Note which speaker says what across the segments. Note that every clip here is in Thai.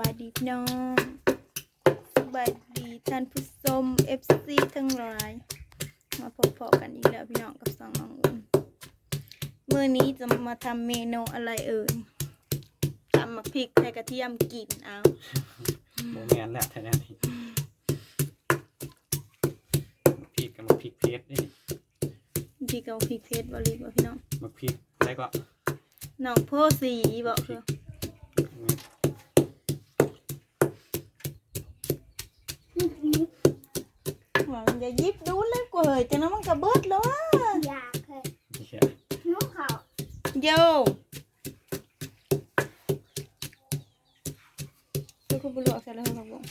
Speaker 1: บายดีพี่น้องสบายดีท่านผู้ชม FC ทั้งหลาย มาพบๆกันอีกแล้วพี่น้องกับสองน้องอุ่นมื้อนี้จะมาทำเมนูอะไรเอ่ยตำมะพริกใส่กระเทียมกลิ่นเอา
Speaker 2: โมแมนแล้วแท้ๆนี่มาพริกกับมาพริกเพชรนี่
Speaker 1: พริกกับพริกเพชรบริบพี่น้อง
Speaker 2: มาพริกแล้วก็
Speaker 1: น้องโพสีบอกคือหวัง อย่ายิบดูเลยกว่าเฮ้ยแต่น้ำมันกระเบิดแล้วอะ
Speaker 3: อยากเคย
Speaker 2: นี่แค่
Speaker 3: น้องเขา
Speaker 1: โยเจ้าคุณบุรุษใส่แล้วครับผม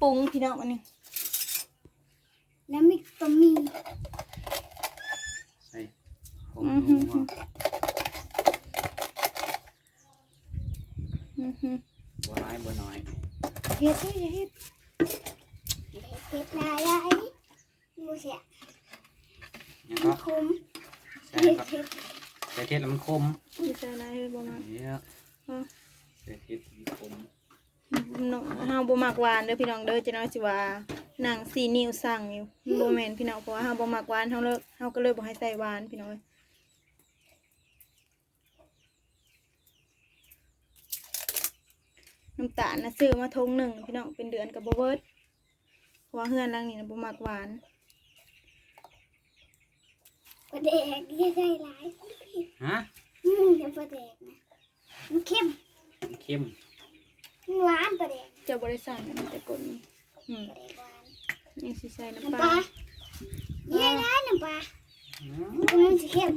Speaker 1: ปรุงพี่น้องอันนี้
Speaker 3: แล้วมีก็มี
Speaker 2: ใส่ผงนัว
Speaker 1: อือหือ
Speaker 2: บัวร้ายบัวน้อย
Speaker 1: เฮ็ดเฮ็ดเฮ็ด
Speaker 3: เผ็ดลายได้มูเสีย
Speaker 2: แล้ว
Speaker 3: มั
Speaker 2: ก็
Speaker 3: นคม
Speaker 2: ใส่
Speaker 3: เผ็ด
Speaker 2: ก็
Speaker 3: เผ็ด
Speaker 2: ใส่เทศแล้วมันคม
Speaker 1: ไม่ใช่อะไรเฮ็ดบ่มา
Speaker 2: เนี่ย
Speaker 1: อะ
Speaker 2: ใส่เทศมันคม
Speaker 1: น้องเฮาบ่มักหวานเด้อพี่น้องเด้อจะน้อยสิว่าหนังสีนิ้วสั่งอยู่บ่แม่นพี่น้องเพราะว่าเฮาบ่มักหวานเฮาเลิกเฮาก็เลยบ่ให้ใส่หวานพี่น้องเอ้ย น้ำตาลนะซื้อมาทงหนึ่งพี่น้องเป็นเดือนกับบ่เบิดเพราะว่าเฮือนหลังนี้นะบ่มักหวาน
Speaker 3: ปลาแดกที่ใส่หลาย
Speaker 2: ฮะ
Speaker 3: อืมเดี๋ยวปลาแดกนะมันเข้ม
Speaker 2: มันเข้ม
Speaker 3: มันหวานปลาแดก
Speaker 1: เจ้าบ่ได้สั่งนะมันแต่กดนี่อืม
Speaker 3: ปลาแดกหวาน
Speaker 1: นี่สิใส่น้ำ
Speaker 3: น้ำ
Speaker 1: ป
Speaker 3: ป
Speaker 1: ลา
Speaker 3: ลาเยอะนะน้ำปลา
Speaker 2: อืม
Speaker 3: มันจะเข้ม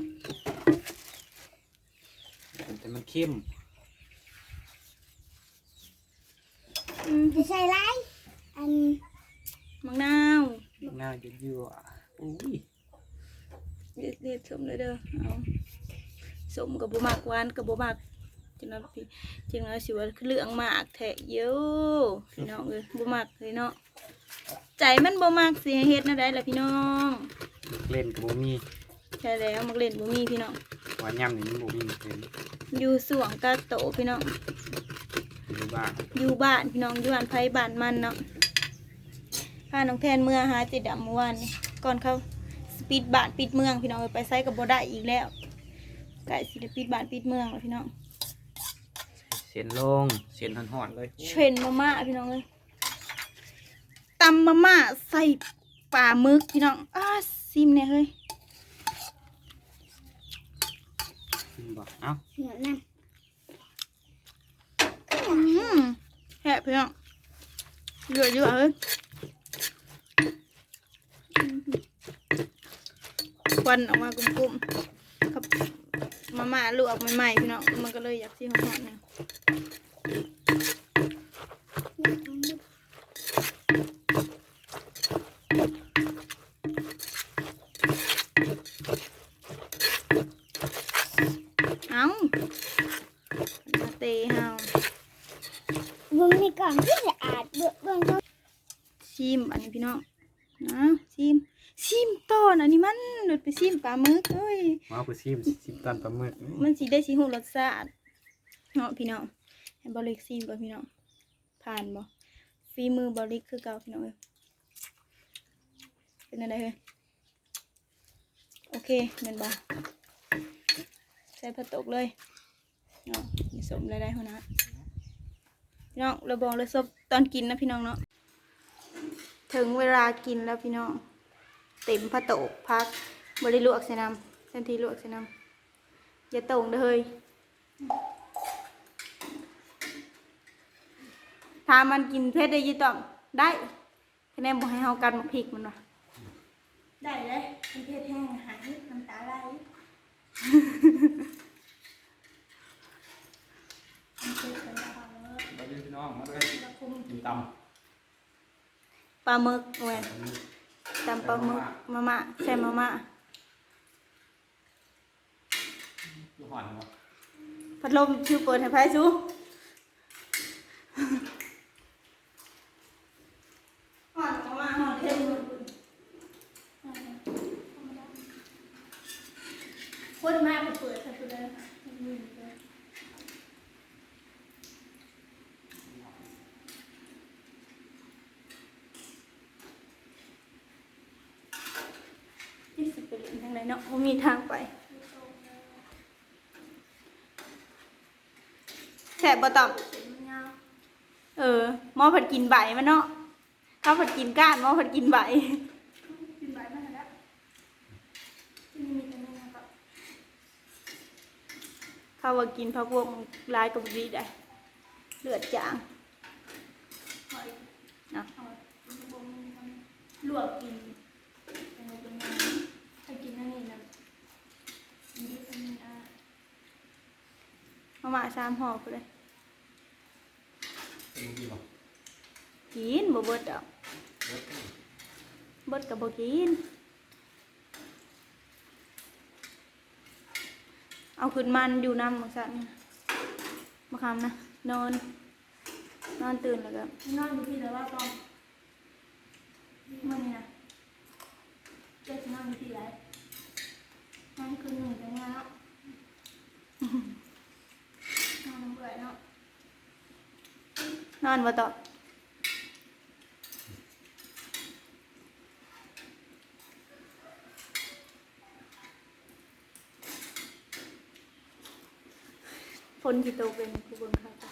Speaker 2: แต่มันเข้ม
Speaker 1: อืม
Speaker 3: จะ ใส่หลายอัน
Speaker 1: มะนาว
Speaker 2: หน้ายั่วๆอุ้ย
Speaker 1: เด็ดเด็ดสมเลยเด้อเอาสมกับบ่มักหวานกับบ่มักจังนั้นพี่จังนั้นสิว่าเหลืองมากแท้เยอะพี่น้องเอ้ยบ่มักเลยเนาะใจมันบ่มักสิให้เฮ็ดแนวใดล่ะพี่น้อง
Speaker 2: เล่นกับโมมี
Speaker 1: ใช่แล้วมักเล่นบ่มีพี่น้อง
Speaker 2: หวานย่ำนี่มันโมมีเป็น
Speaker 1: อยู่สวงกะโตพี่น้อง
Speaker 2: อยู่ บ้าน
Speaker 1: อยู่บ้านพี่น้องอยู่บ้านไผบ้านมันเนาะพาน้องแทนเมื่อหาเจิดำเมื่อวานนี่ก่อนเขาสปิดบ้านปิดเมือง พี่น้องเอ้ยไปไสก็บ่ได้อีกแล้วใกล้สิได้ปิดบ้านปิดเมืองแล้วพี่น้อง
Speaker 2: เสียนลงเสียนห่อนๆเลย
Speaker 1: เทรนมาม่าพี่น้องเลยตำมาม่าใส่ปลาหมึกพี่น้องอ้าซิมเนี่ยเฮ้ย
Speaker 2: อืมบอกเอ้า
Speaker 3: เหนียวน้
Speaker 1: อืม แฮะพี่องเยอะเยอะเฮ้ยควันออกมากลุ่มๆครับมาม่าลวกใหม่ๆพี่น้องมันก็เลยอยากซีหอมๆเนี่ยเอ้ามาเตะเฮา
Speaker 3: มึงในกล่องที่สะอาดเบื้องเบื้องต้น
Speaker 1: ชิมอันนี้พี่น้องนะชิมชิมต้นอันนี้มันหลุดไปชิมปลาหมึกเอ้ย
Speaker 2: มาเอาไปซิมซิมตันปลาหมึก
Speaker 1: มันสีได้สีหูรสชาติเนาะพี่น้องให้บริกซิมก่อนพี่น้องผ่านบ่ฝีมือบริกคือเก่าพี่น้องเอ้ยเป็นอะไรเฮ้ยโอเคเมนบ่ใส่ผักตกเลยเนาะมีสมรายได้หัวหนะ พี่น้องเราบอกเลยซบตอนกินนะพี่น้องเนาะถึงเวลากินแล้วพี่น้อง เต็มผักตกพักบริลวกใส่น้ำทันทีลวกใส่น้ำอย่าตรงเด้อเฮ้ยถ้ามันกินเผ็ดได้อยี่ต้องได้คะแนนบอกให้เฮากันมาพริกมันวะได้เลยมันเผ็ดแห้งหายน้ำตาไหล
Speaker 2: มาดูพี่น้องมาเลยกินต
Speaker 1: ปลาหมึกเว้ยตำปลาหมึกมาม่าใส่มาม่าำ
Speaker 2: ดูห่อนวะ
Speaker 1: พัดลมชื่อเปิดให้ไพ่ซูห่อนมาม่าห่อนเท่มเลยคนมากเป็นคน ปิดให้กูได้มือเลยยี่สิบไป เรียนทางไหนเนาะบ่มีทางไปแสบบ่ตอบเออหมอผัดกินใบมันเนาะถ้าผัดกินก้านหมอผัดกินใบกินใบมันแล้วที่นี่มีแต่นี่นะครับเขาว่ากินพระพวกมันลายกับดีได้เลือดจางนะลวกกินเป็นเป็นไงถ้ากินนั่นนี่นะมีวิตามินอา มามาสามห่อไปเลย
Speaker 2: เป็นกี่บอก
Speaker 1: กินบ่เบิดดอก
Speaker 2: รถ
Speaker 1: เบิดกับบ่กิน เอาขึ้นมันอยู่น้ำมาสั่นมาคำนะ นอน นอนตื่นแล้วก็นอนอยู่ที่แต่ว่าตอนมันนี่นะเจ็ดนอนอยู่ที่ไรนอนคืนหนึ่งแต่งานแล้วนอนเบื่อเนาะ นอนมาต่อฝนที่ตกเป็นผู้บังคับจ้ะ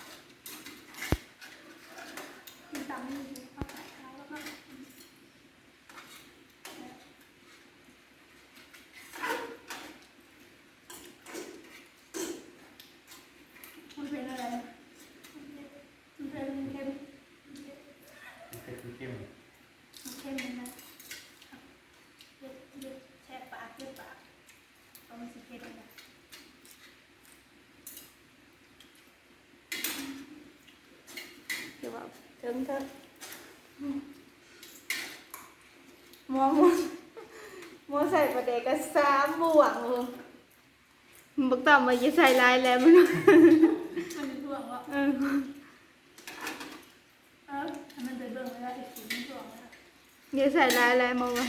Speaker 1: มีตำมีข้าวไข่ขาวแล้วก็ มันเป็นอะไร มันเป็นเค็ม
Speaker 2: เป็นเข้ม
Speaker 1: เค็มนะเย็ดเย็ดแช่ปากเย็ดปากเอามันสิเค็มนะ เดี๋ยวว่าเถิงเถอะมองมองมองใส่ประเดกก็สามบ่วงเลยบักต่อมาจะใส่ลายแล้วมัน
Speaker 4: มันเป็นช่วงว่า
Speaker 1: เออ
Speaker 4: เออให้มันไปเบิ่งเวลาที่คุณช่วงว่า
Speaker 1: อย่าใส่ลายอะไรมาวะ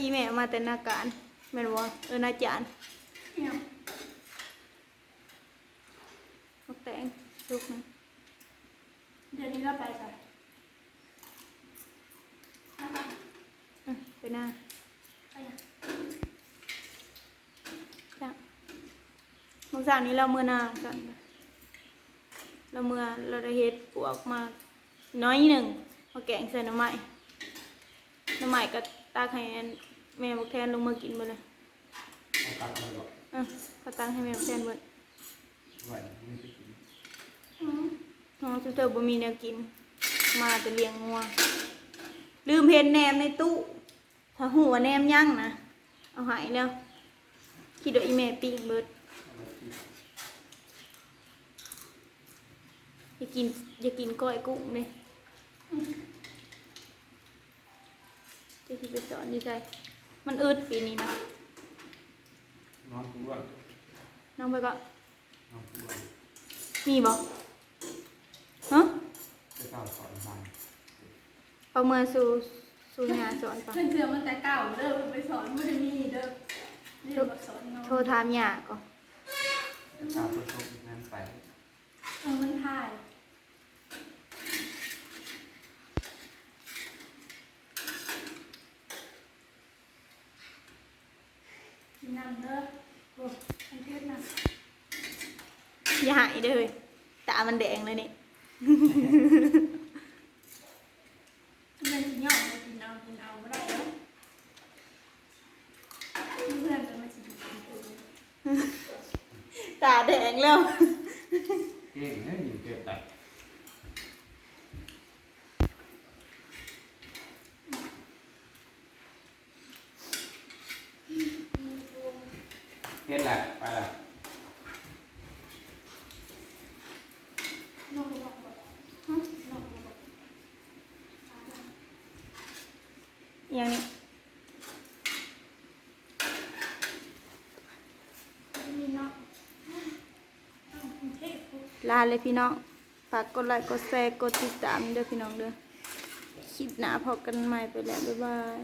Speaker 1: อีเมลมาแต่หนาการแม่นบ่เออหนาจาน
Speaker 4: เนี่ย
Speaker 1: นกแตงลูกนะ
Speaker 4: เดี๋ยวนี้เราไปกันนะคะ
Speaker 1: อืมไปหน้า
Speaker 4: ไปอะ
Speaker 1: จ้ะเมื่อเช้านี้เราเมื่อหนากันเราเมื่อเราได้เฮ็ดปวกมาน้อยหนึ่งมาแกงใส่หน้ำใหม่หน้ำใหม่ก็ ตากให้แม่บอกแทนลงมากินไปเลย
Speaker 2: เอาตัดมาหรอก
Speaker 1: อะก็ตั้งให้แม่บอกแทนเบิด
Speaker 2: ไหวไม่ไปกิน
Speaker 4: อืม
Speaker 1: น้องจุเตอร์บ่มีแนวกิน มาแต่เลี้ยงงัว ลืมเห็นแหนมในตู้ถ้าหัวาแหนมยั่งนะเอาหายแล้วคิดว่าอีแม่ปิ้งเบิดอย่ากินอย่ากินก้อยกุ้งเลย จะที่ไปสอนดีใจมันอืดปีนี้นะ
Speaker 2: นอนทุกวัน
Speaker 1: น้องไปก็
Speaker 2: นอนทุกวัน
Speaker 1: มีบ่ฮะ
Speaker 2: จะเศร้าสอนทาง
Speaker 1: ประเมินสู่สู่งานสอนปะ
Speaker 4: เพื่อนเชื่อมันแต่เก่าเด้อไปสอนไม่ได้มีเด้อเรียนมาสอนน้อง
Speaker 1: โทรถามยาก่อน
Speaker 2: จะเศร้าเพื่อโชคนั้นไป
Speaker 4: เออมันถ่าย กินน้ำเด้อโอ้มันเทศนะ
Speaker 1: อย่าหายเด้อเฮ้ยตามันแดงเลยนี่
Speaker 4: มันสิย่องมากินเอากินเอาไม่ได้เด้อเพื่อนจะมาสิกินกู
Speaker 1: ตาแดงแล้ว
Speaker 2: เก่งนะอยู่เก็บแต่็นละไปละ
Speaker 4: อ
Speaker 1: ย่างนี้ลาเลยพี่น้องฝากกดไลค์กดแชร์กดติดตามเด้อพี่น้องเด้อคิดหนาพอกันใหม่ไปแล้ว บ๊ายบาย